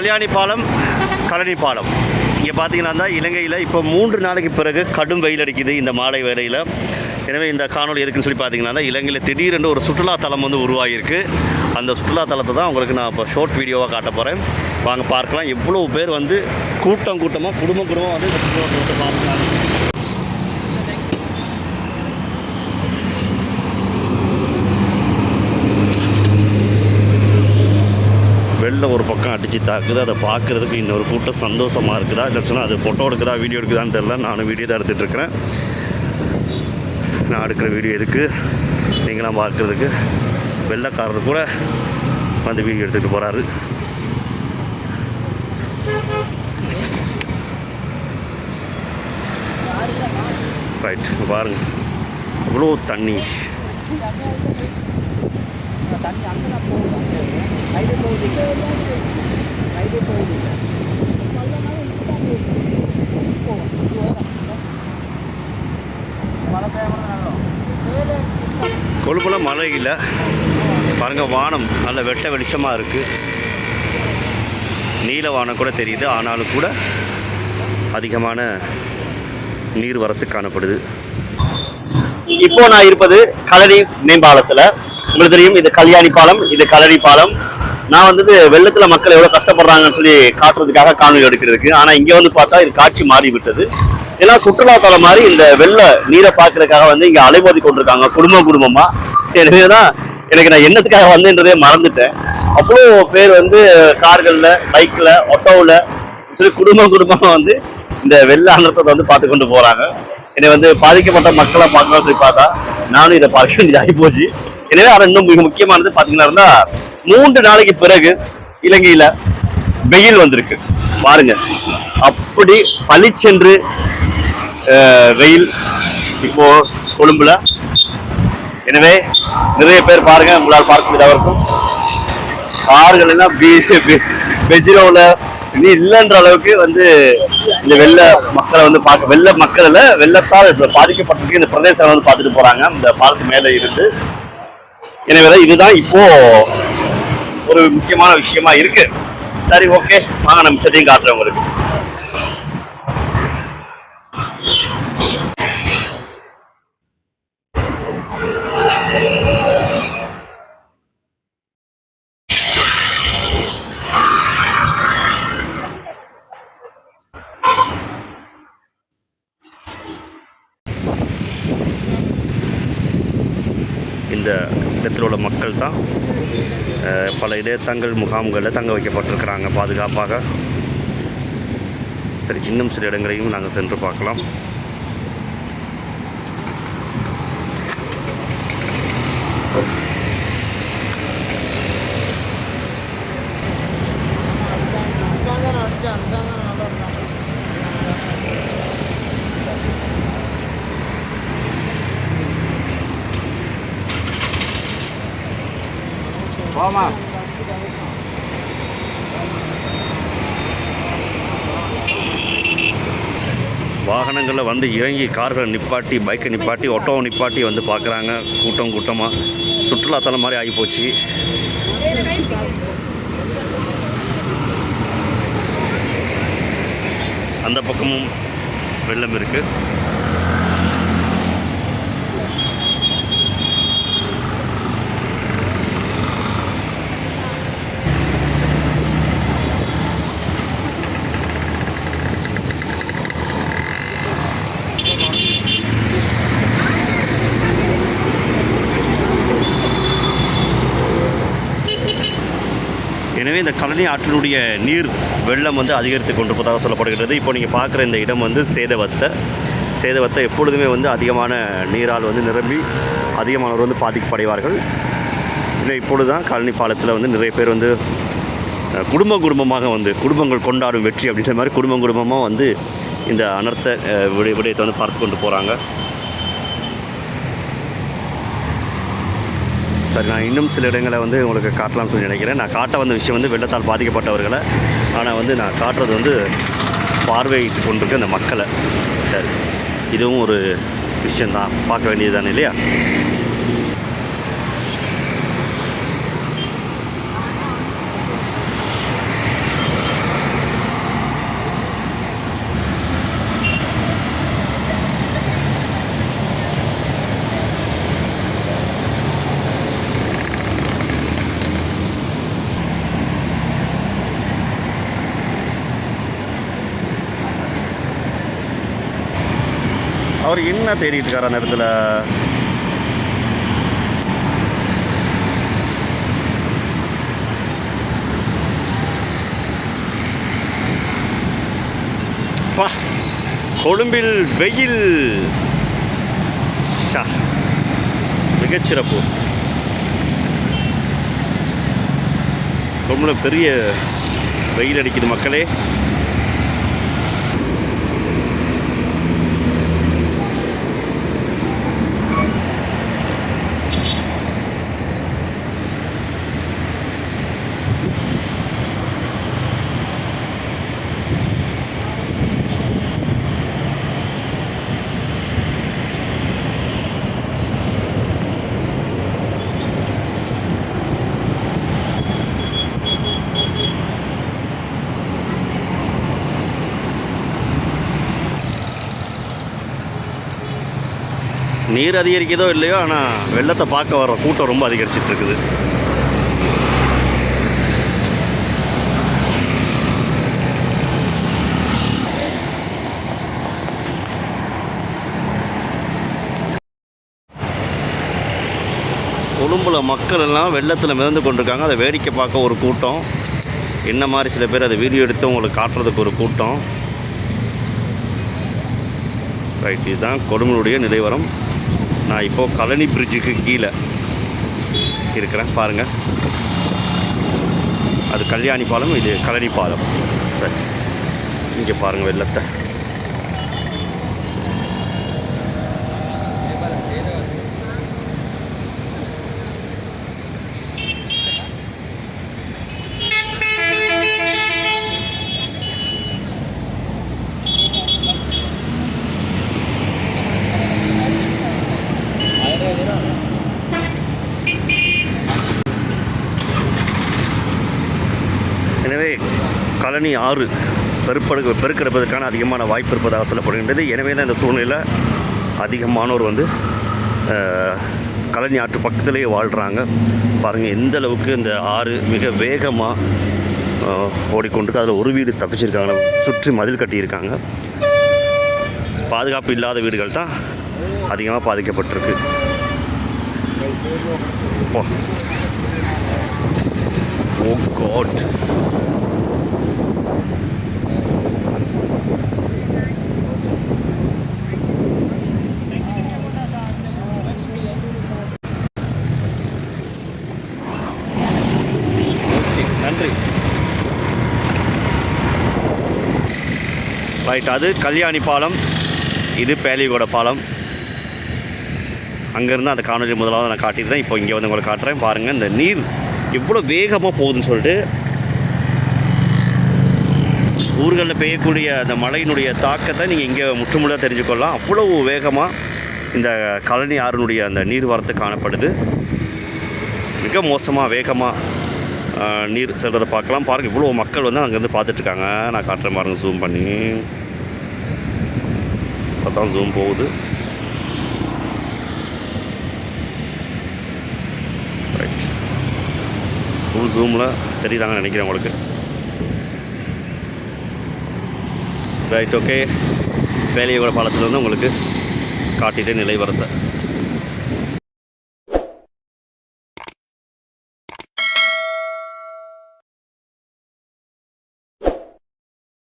கல்யாணி பாலம் கழனி பாலம் இங்கே பார்த்தீங்கன்னா தான் இலங்கையில் இப்போ மூன்று நாளைக்கு பிறகு கடும் வெயில் அடிக்குது இந்த மாலை வேலையில் எனவே இந்த காணொலி எதுக்குன்னு சொல்லி பார்த்தீங்கன்னா தான் இலங்கையில் திடீரென்று ஒரு சுற்றுலாத்தலம் வந்து உருவாகியிருக்கு. அந்த சுற்றுலாத்தலத்தை தான் உங்களுக்கு நான் இப்போ ஷார்ட் வீடியோவாக காட்ட போகிறேன் வாங்க பார்க்கலாம். எவ்வளோ பேர் வந்து கூட்டம் கூட்டமாக குடும்ப குடும்பம் வந்து இந்த சுற்றுலாத்தலத்தை பார்க்கலாம் வெள்ளம் ஒரு பக்கம் அடித்து தாக்குது. அதை பார்க்குறதுக்கு இன்னொரு கூட்டம் சந்தோஷமாக இருக்குதா? இல்லை சொன்னால் அது ஃபோட்டோ எடுக்குதா வீடியோ எடுக்குதான்னு தெரில நானும் வீடியோ தான் எடுத்துகிட்ருக்கிறேன் நான் எடுக்கிற வீடியோ எதுக்கு? நீங்களாம் பார்க்குறதுக்கு வெள்ளைக்காரர் கூட வந்து வீடியோ எடுத்துகிட்டு போகிறாரு ரைட் பாருங்கள் அவ்வளோ தண்ணி. தண்ணி அங்கே தான் ரைடு போகுது. ரைடு ஹைவே மழை பெய்யணும் நல்லா கொழுப்புல மழை இல்லை. பாருங்கள் வானம் நல்ல வெட்ட வெளிச்சமாக இருக்குது நீல வானம் கூட தெரியுது. ஆனாலும் கூட அதிகமான நீர் வரத்து காணப்படுது. இப்போ நான் இருப்பது கலரி மேம்பாலத்தில். உங்களுக்கு தெரியும் இது கல்யாணி பாலம் இது கலரி பாலம். நான் வந்து வெள்ளத்துல மக்கள் எவ்வளவு கஷ்டப்படுறாங்கன்னு சொல்லி காட்டுறதுக்காக காணொலி எடுக்கிறதுக்கு. ஆனா இங்க வந்து பார்த்தா இது காட்சி மாறி விட்டது ஏன்னா சுற்றுலாத்தலம் மாதிரி இந்த வெள்ள நீரை பார்க்கறதுக்காக வந்து இங்க அலைமோதி கொண்டிருக்காங்க குடும்ப குடும்பமா. எனவேதான் எனக்கு நான் என்னத்துக்காக வந்தேன்றதே மறந்துட்டேன். அவ்வளோ பேர் வந்து கார்களில் பைக்கில் ஆட்டோவில் சரி குடும்பம் குடும்பமாக வந்து இந்த வெள்ள அனர்த்தத்தை வந்து பார்த்து கொண்டு போகிறாங்க என்னை வந்து பாதிக்கப்பட்ட மக்களை பார்க்கணும்னு சொல்லி பார்த்தா நானும் இதை பார்க்க வேண்டியதாகி போச்சு. எனவே அதை இன்னும் மிக முக்கியமானது பார்த்தீங்கன்னா இருந்தா மூன்று நாளைக்கு பிறகு இலங்கையில வெயில் வந்திருக்கு. பாருங்க. அப்படி பளிச்சென்று வெயில் இப்போ கொழும்புல. எனவே நிறைய பேர் பாருங்க உங்களால் பார்க்க முடியாத இருக்கும் கார்கள் எல்லாம் பெஜிரோவில் இனி இல்லைன்ற அளவுக்கு வந்து இந்த வெள்ள மக்களை வந்து பார்க்க வெள்ள மக்கள்ல வெள்ளத்தால் பாதிக்கப்பட்டிருக்கு. இந்த பிரதேசம் வந்து பார்த்துட்டு போறாங்க. இந்த பாலத்து மேலே இருந்து. எனவே இதுதான் இப்போ ஒரு முக்கியமான விஷயமா இருக்கு. சரி ஓகே வாங்க நம்ம மிச்சத்தையும் காட்டுறேன் உங்களுக்கு. இந்த இடத்தில் உள்ள மக்கள் தான் பல இடைத்தங்கள் முகாம்களில் தங்க வைக்கப்பட்டிருக்கிறாங்க பாதுகாப்பாக. சரி இன்னும் சில இடங்களையும் நாங்கள் சென்று பார்க்கலாம். வாகனங்களில் வந்து இறங்கி கார்களை நிப்பாட்டி பைக்கை நிப்பாட்டி ஒட்டோவை நிப்பாட்டி வந்து பார்க்குறாங்க. கூட்டம் கூட்டமாக சுற்றுலாத்தலம் மாதிரி ஆகிப்போச்சு. அந்த பக்கமும் வெள்ளம் இருக்குது எனவே இந்த கழனி ஆற்றினுடைய நீர் வெள்ளம் வந்து அதிகரித்து கொண்டு சொல்லப்படுகிறது இப்போ நீங்கள் பார்க்குற இந்த இடம் வந்து சேதவத்தை. சேதவத்தை எப்பொழுதுமே வந்து அதிகமான நீரால் வந்து நிரம்பி அதிகமானவர் வந்து பாதிக்கப்படைவார்கள். இல்லை இப்பொழுது தான் கழனி பாலத்தில் வந்து நிறைய பேர் வந்து குடும்ப குடும்பமாக வந்து குடும்பங்கள் கொண்டாடும் வெற்றி அப்படின்ற மாதிரி குடும்பம் குடும்பமாக வந்து இந்த அனர்த்த அஹ், விடயத்தை வந்து பார்த்து கொண்டு போகிறாங்க சரி நான் இன்னும் சில இடங்களை வந்து உங்களுக்கு காட்டலாம்னு சொல்லி நினைக்கிறேன். நான் காட்ட வந்த விஷயம் வந்து வெள்ளத்தால் பாதிக்கப்பட்டவர்களை ஆனால் வந்து நான் காட்டுறது வந்து பார்வையிட்டு கொண்டிருக்க அந்த மக்களை. சரி இதுவும் ஒரு விஷயந்தான் பார்க்க வேண்டியது தானே இல்லையா? அவர் என்ன தேடிட்டு இருக்கார் அந்த இடத்துல? பா கொழும்பில் வெயில். ச்சா, மிகச்சிறப்பு கொழும்புல பெரிய வெயில் அடிக்குது மக்களே. நீர் அதிகரிக்குதோ இல்லையோ ஆனால் வெள்ளத்தை பார்க்க வர கூட்டம் ரொம்ப அதிகரிச்சிட்டு இருக்குது. கொழும்புல மக்கள் எல்லாம் வெள்ளத்தில் மிதந்து கொண்டிருக்காங்க. அதை வேடிக்கை பார்க்க ஒரு கூட்டம். என்ன மாதிரி சில பேர் அதை வீடியோ எடுத்து உங்களுக்கு காட்டுறதுக்கு ஒரு கூட்டம். ரைட் இதுதான் கொடுமலுடைய நிலைவரம். நான் இப்போது கழனி பிரிட்ஜுக்கு கீழே இருக்கிறேன் பாருங்கள் அது கல்யாணி பாலம் இது கழனி பாலம். சரி. இங்கே பாருங்கள் வெள்ளத்தை எனவே கழனி ஆறு பெருப்படு பெருக்கெடுப்பதற்கான அதிகமான வாய்ப்பு இருப்பதாக சொல்லப்படுகின்றது. எனவே தான் இந்த சூழ்நிலையில் அதிகமானோர் வந்து கழனி ஆற்று பக்கத்திலேயே வாழ்கிறாங்க பாருங்கள் எந்த அளவுக்கு இந்த ஆறு மிக வேகமாக ஓடிக்கொண்டிருக்கு. அதில் ஒரு வீடு தப்பிச்சிருக்காங்க. சுற்றி மதில் கட்டியிருக்காங்க. பாதுகாப்பு இல்லாத வீடுகள் தான் அதிகமாக பாதிக்கப்பட்டிருக்கு. ஓ ஓ காட் ஓகே நன்றி ரைட் அது கல்யாணி பாலம். இது பேலிகோட பாலம். அங்கேருந்து அந்த காணொலி முதலாவது நான் காட்டியிருந்தேன். இப்போ இங்கே வந்து உங்களை காட்டுறேன். பாருங்கள் இந்த நீர் எவ்வளோ வேகமாக போகுதுன்னு சொல்லிட்டு. ஊர்களில் பெய்யக்கூடிய அந்த மழையினுடைய தாக்கத்தை நீங்கள் இங்கே முற்றுமுழுதாக தெரிஞ்சுக்கொள்ளலாம். அவ்வளோ வேகமாக இந்த கழனி ஆறுனுடைய அந்த நீர் வரத்து காணப்படுது. மிக மோசமாக வேகமாக நீர் செல்கிறத பார்க்கலாம். பாருங்கள் இவ்வளோ மக்கள் வந்து அங்கேருந்து பார்த்துட்ருக்காங்க நான் காட்டுறேன் பாருங்கள் ஜூம் பண்ணி. அதான் ஜூம் போகுது. ரைட் ஃபுல் ஜூமில் தெரியுதாங்கன்னு நினைக்கிறேன் உங்களுக்கு. ரைட் ஓகே வேலையோட பாலத்தில் வந்து உங்களுக்கு காட்டிட்டு நிலை வரத்தை